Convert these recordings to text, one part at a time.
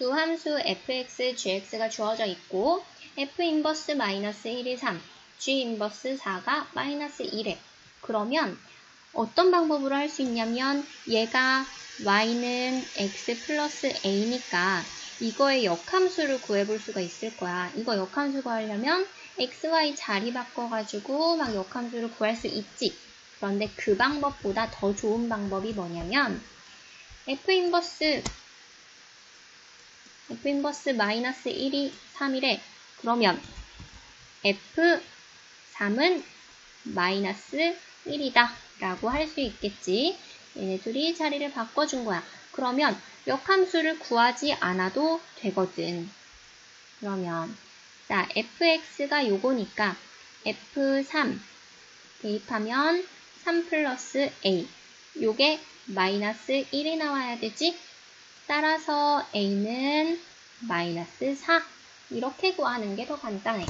두 함수 fx, gx가 주어져 있고 f 인버스 마이너스 1이 3, g 인버스 4가 마이너스 1에 그러면 어떤 방법으로 할 수 있냐면 얘가 y는 x 플러스 a니까 이거의 역함수를 구해볼 수가 있을 거야. 이거 역함수 구하려면 x, y 자리 바꿔가지고 막 역함수를 구할 수 있지. 그런데 그 방법보다 더 좋은 방법이 뭐냐면 f 인버스 f 인버스 마이너스 1이 3이래. 그러면 f3은 마이너스 1이다 라고 할 수 있겠지. 얘네 둘이 자리를 바꿔준 거야. 그러면 역함수를 구하지 않아도 되거든. 그러면 자 fx가 요거니까 f3 대입하면 3 플러스 a 요게 마이너스 1이 나와야 되지? 따라서 a는 마이너스 4 이렇게 구하는 게 더 간단해.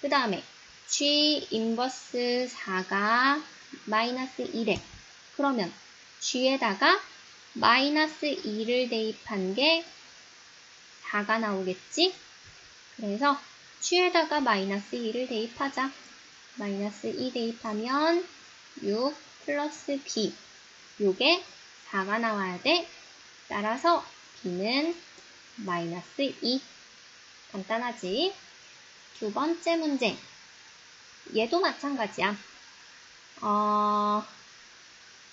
그 다음에 g 인버스 4가 마이너스 1에 그러면 g에다가 마이너스 2를 대입한 게 4가 나오겠지? 그래서 g에다가 마이너스 2를 대입하자. 마이너스 2 대입하면 6 플러스 b 요게 4가 나와야 돼. 따라서 b는 마이너스 2 간단하지? 두 번째 문제 얘도 마찬가지야. 어,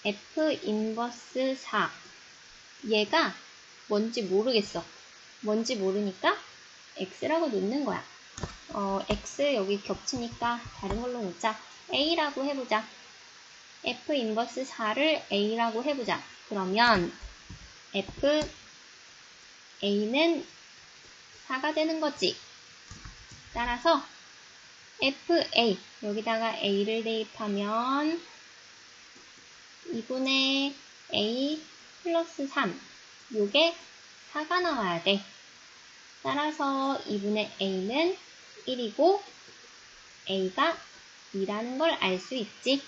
f 인버스 4 얘가 뭔지 모르겠어. 뭔지 모르니까 x라고 놓는 거야. 어, x 여기 겹치니까 다른 걸로 놓자. a라고 해보자. f 인버스 4를 a라고 해보자. 그러면 f a는 4가 되는 거지. 따라서 fa 여기다가 a를 대입하면 2분의 a 플러스 3 요게 4가 나와야 돼. 따라서 2분의 a는 1이고 a가 2라는 걸 알 수 있지.